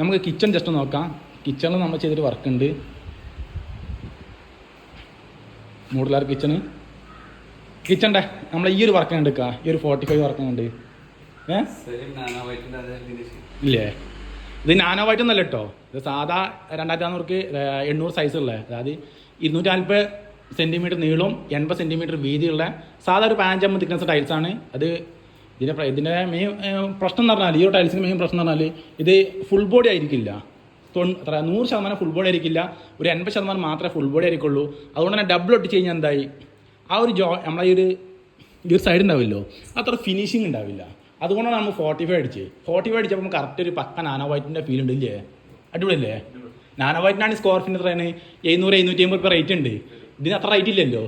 നമുക്ക് kitchen just നോക്കാം. കിച്ചണിൽ നമ്മൾ ചെയ്തൊരു വർക്ക് ഉണ്ട്. മൂഡിലാർ കിച്ചണ് കിച്ചണിന്റെ നമ്മൾ ഈ ഒരു വർക്ക് എടുക്കുക ഈ ഒരു ഫോർട്ടി ഫൈവ് വർക്ക് ഫിനിഷ് ഇല്ലേ? ഇത് നാനോ വൈറ്റ് ഒന്നല്ല കേട്ടോ ഇത് സാധാ രണ്ടായിരത്തി നാനൂർക്ക് എണ്ണൂറ് സൈസ് ഉള്ള. അതായത് ഇരുന്നൂറ്റി നാൽപ്പത് സെന്റിമീറ്റർ നീളവും എൺപത് സെന്റിമീറ്റർ വീതിയുള്ള സാധാ ഒരു പാഞ്ചമ്മ തിക്നസ് ടൈൽസാണ് അത് ഇതിന്റെ ഇതിന്റെ മെയിൻ പ്രശ്നം എന്ന് പറഞ്ഞാൽ ഈ ഒരു ടൈൽസിന്റെ മെയിൻ പ്രശ്നം എന്ന് പറഞ്ഞാൽ ഇത് ഫുൾ ബോഡി ആയിരിക്കില്ല. തൊണ്ണൂ എത്ര നൂറ് ശതമാനം ഫുൾ ബോഡി ആയിരിക്കില്ല. ഒരു എൺപത് ശതമാനം മാത്രമേ ഫുൾ ബോഡി ആയിരിക്കുള്ളൂ. അതുകൊണ്ട് തന്നെ ഡബിൾ ഒട്ടിച്ച് കഴിഞ്ഞാൽ എന്തായി? ആ ഒരു ജോ നമ്മളെ ഈ ഒരു ഈ ഒരു സൈഡ് ഉണ്ടാവില്ലോ? അത്ര ഫിനിഷിങ് ഉണ്ടാവില്ല. അതുകൊണ്ടാണ് നമ്മൾ ഫോർട്ടി ഫൈവ് അടിച്ചത്. ഫോർട്ടി ഫൈവ് അടിച്ചപ്പോൾ കറക്റ്റ് ഒരു പക്ക നാനോ വൈറ്റിന്റെ ഫീൽ ഉണ്ട് ഇല്ലേ? അടിപൊളിയല്ലേ? നാനോ വൈറ്റിനാണ് സ്കോർഫിന് എത്രയാണ്? എഴുന്നൂറ് എഴുന്നൂറ്റി അമ്പത് റേറ്റ് ഉണ്ട്. ഇതിന് അത്ര റേറ്റ് ഇല്ലല്ലോ?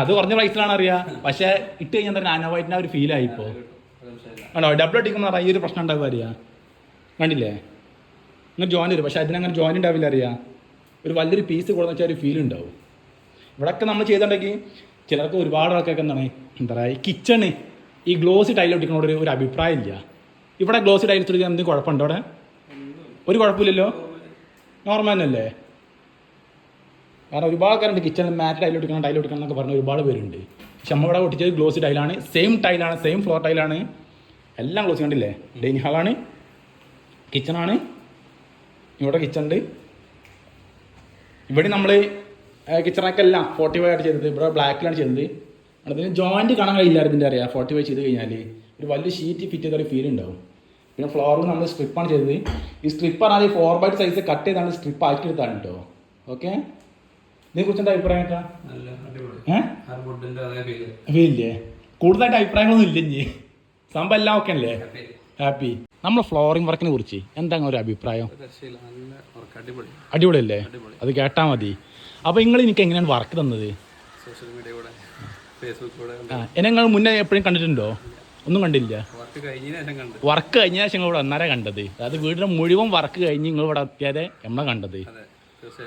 അത് കുറഞ്ഞ പ്രൈസിലാണ് അറിയാ. പക്ഷെ ഇട്ട് കഴിഞ്ഞാൽ തന്നെ നാനോ ഒരു ഫീൽ ആയി ഇപ്പോൾ ആണോ? ഡബിൾ അടിക്കുമ്പോൾ പറയാം ഈ ഒരു പ്രശ്നം ഉണ്ടാവും അറിയാ. കണ്ടില്ലേ? ഇങ്ങനെ ജോയിൻ വരും. പക്ഷെ അതിനങ്ങനെ ജോയിൻ ഉണ്ടാവില്ല അറിയാ. ഒരു വലിയൊരു പീസ് കൊടുക്കുന്ന വെച്ചാൽ ഒരു ഫീൽ ഉണ്ടാവും. ഇവിടെയൊക്കെ നമ്മൾ ചെയ്തിട്ടുണ്ടെങ്കിൽ ചിലർക്ക് ഒരുപാട് ആൾക്കാർക്ക് എന്താണ് എന്താ പറയുക ഈ കിച്ചണ് ഈ ഗ്ലോസി ടൈൽ ഒട്ടിക്കുന്നോട് ഒരു ഒരു അഭിപ്രായം ഇല്ല. ഇവിടെ ഗ്ലോസി ടൈൽ ഒട്ടിക്കാൻ എന്തെങ്കിലും കുഴപ്പമുണ്ടോ അവിടെ? ഒരു കുഴപ്പമില്ലല്ലോ? നോർമൽ തന്നെയല്ലേ? കാരണം ഒരുപാട് കാര്യമുണ്ട് കിച്ചണിൽ മാറ്റ് ടൈൽ എടുക്കണം ടൈൽ എടുക്കണം എന്നൊക്കെ പറഞ്ഞ ഒരുപാട് പേരുണ്ട്. പക്ഷെ നമ്മളിവിടെ ഒട്ടിച്ചത് ഗ്ലോസി ടൈലാണ് സെയിം ടൈലാണ് സെയിം ഫ്ലോർ ടൈലാണ് എല്ലാം ഗ്ലോസി കണ്ടില്ലേ? ഡൈനിങ് ഹാളാണ് കിച്ചണാണ് ഇവിടെ കിച്ചൺ ഉണ്ട്. ഇവിടെ നമ്മൾ കിച്ചണൊക്കെ എല്ലാം ഫോർട്ടി ഫൈവ് ആയിട്ട് ചെയ്തത് ഇവിടെ ബ്ലാക്കിലാണ് ചെയ്തത്. അതിന് ജോയിന്റ് കാണാൻ കഴിയില്ല ഇതിന്റെ അറിയാം. ഫോർട്ടി ഫൈവ് ചെയ്ത് കഴിഞ്ഞാൽ ഒരു വലിയ ഷീറ്റ് ഫിറ്റ് ചെയ്ത ഒരു ഫീൽ ഉണ്ടാവും. പിന്നെ ഫ്ലോറും നമ്മൾ സ്ട്രിപ്പാണ് ചെയ്തത്. ഈ സ്ട്രിപ്പാണ് പറഞ്ഞാൽ ഫോർ ബൈ സൈസ് കട്ട് ചെയ്താണ് സ്ട്രിപ്പ് ആക്കി എടുത്താണ് കേട്ടോ ഓക്കെ ഇതിനെക്കുറിച്ച് എന്താ അഭിപ്രായം കേട്ടാ ഫീലില്ലേ? കൂടുതലായിട്ട് അഭിപ്രായങ്ങളൊന്നും ഇല്ല ഇനി സംഭവം എല്ലാം ഓക്കെ അല്ലേ? ഹാപ്പി നമ്മൾ ഫ്ലോറിംഗ് വർക്കിനെ കുറിച്ച് എന്താണ് ഒരു അഭിപ്രായം? അടിപൊളിയല്ലേ? അത് കേട്ടാ മതി. അപ്പോൾ നിങ്ങൾ എനിക്ക് എങ്ങനെയാണ് വർക്ക് തന്നത്? സോഷ്യൽ മീഡിയ കൂടെ എന്നെ നിങ്ങൾ മുന്നേ എപ്പോഴും കണ്ടിട്ടുണ്ടോ? ഒന്നും കണ്ടില്ല. വർക്ക് കഴിഞ്ഞ ശേഷം നിങ്ങൾ ഇവിടെ അന്നേരം കണ്ടത്. അതായത് വീടിന്റെ മുഴുവൻ വർക്ക് കഴിഞ്ഞ് നിങ്ങൾ ഇവിടെ എത്തിയാലേ നമ്മളെ കണ്ടത്.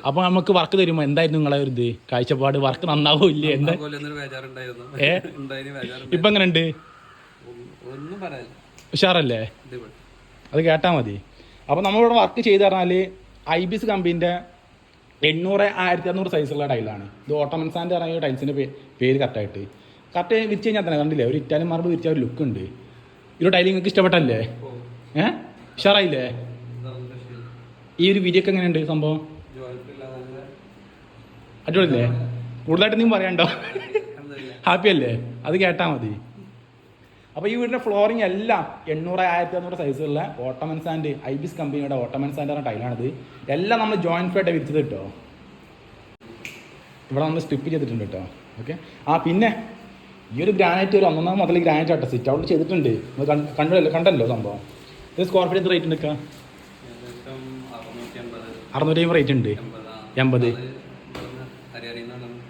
അപ്പോൾ നമുക്ക് വർക്ക് തരുമോ? എന്തായിരുന്നു നിങ്ങളെ ഒരു ഇത്? കാഴ്ചപ്പാട് വർക്ക് നന്നാവോ ഇല്ലേ? എന്താ? ഏ? ഇപ്പം എങ്ങനെയുണ്ട്? ഉഷാറല്ലേ? അത് കേട്ടാ മതി. അപ്പൊ നമ്മളിവിടെ വർക്ക് ചെയ്ത് പറഞ്ഞാൽ ഐ ബി എസ് കമ്പനിന്റെ എണ്ണൂറ് ആയിരത്തി അറുന്നൂറ് സൈസുള്ള ടൈലാണ് ഇത് ഓട്ടോമൻസാന്റെ പറഞ്ഞ ടൈൽസിന്റെ പേര് കറക്റ്റായിട്ട് കറക്റ്റ് വിരിച്ച് കഴിഞ്ഞാൽ തന്നെ കണ്ടില്ലേ? ഒരു ഇറ്റാലിയൻ മാർബിൾ വിരിച്ച ഒരു ലുക്ക് ഉണ്ട്. ഒരു ടൈൽ നിങ്ങൾക്ക് ഇഷ്ടപ്പെട്ടല്ലേ ഏഹ് ഉഷാറായില്ലേ? ഈ ഒരു വിരിയൊക്കെ എങ്ങനെയുണ്ട്? സംഭവം? അടിപൊളിയല്ലേ? കൂടുതലായിട്ട് നീ പറയണ്ടോ. ഹാപ്പി അല്ലേ അത് കേട്ടാൽ മതി. അപ്പോൾ ഈ വീടിന്റെ ഫ്ലോറിംഗ് എല്ലാം എണ്ണൂറ് ആയിരത്തി അഞ്ഞൂറ് സൈസുള്ള ഓട്ടോമൻസ് ആൻഡ് ഐബിസ് ബിസ് കമ്പനിയുടെ ഓട്ടോമൻസ് ആൻഡ് പറഞ്ഞ ടൈലാണിത് എല്ലാം നമ്മൾ ജോയിന്റ് ആയിട്ട് വിരിച്ചത് കേട്ടോ ഇവിടെ നമ്മൾ സ്ട്രിപ്പ് ചെയ്തിട്ടുണ്ട് കേട്ടോ ഓക്കെ ആ പിന്നെ ഈ ഒരു ഗ്രാനൈറ്റ് ഒരു ഒന്നാം മുതൽ ഗ്രാനൈറ്റ് ആട്ടോ. സിറ്റ് ഔട്ട് ചെയ്തിട്ടുണ്ട്. കണ്ടല്ലോ കണ്ടല്ലോ സംഭവം. ഇത് സ്ക്വയർ ഫീറ്റ് റേറ്റ് ഏകദേശം അറുന്നൂറ്റി അമ്പത് അറുന്നൂറ്റി അമ്പത് റേറ്റ് ഉണ്ട്. എൺപത്.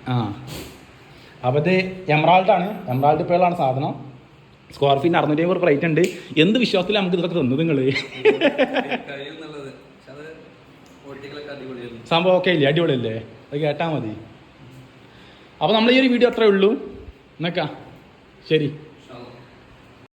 ആ. അപ്പോൾ ഇത് എമറാൾഡാണ് എമറാൾഡ് പേളാണ് സാധനം. സ്ക്വയർ ഫീറ്റിന് അറുന്നൂറ്റി അമ്പത് റേറ്റ് ഉണ്ട്. എന്ത് വിശ്വാസത്തിലാണ് നമുക്ക് ഇതൊക്കെ തന്നത് നിങ്ങൾ സംഭവം ഓക്കെ ഇല്ലേ? അടിപൊളിയല്ലേ? അത് കേട്ടാൽ മതി. അപ്പോൾ നമ്മൾ ഈ ഒരു വീഡിയോ അത്രേ ഉള്ളൂ. എന്നൊക്കെ. ശരി.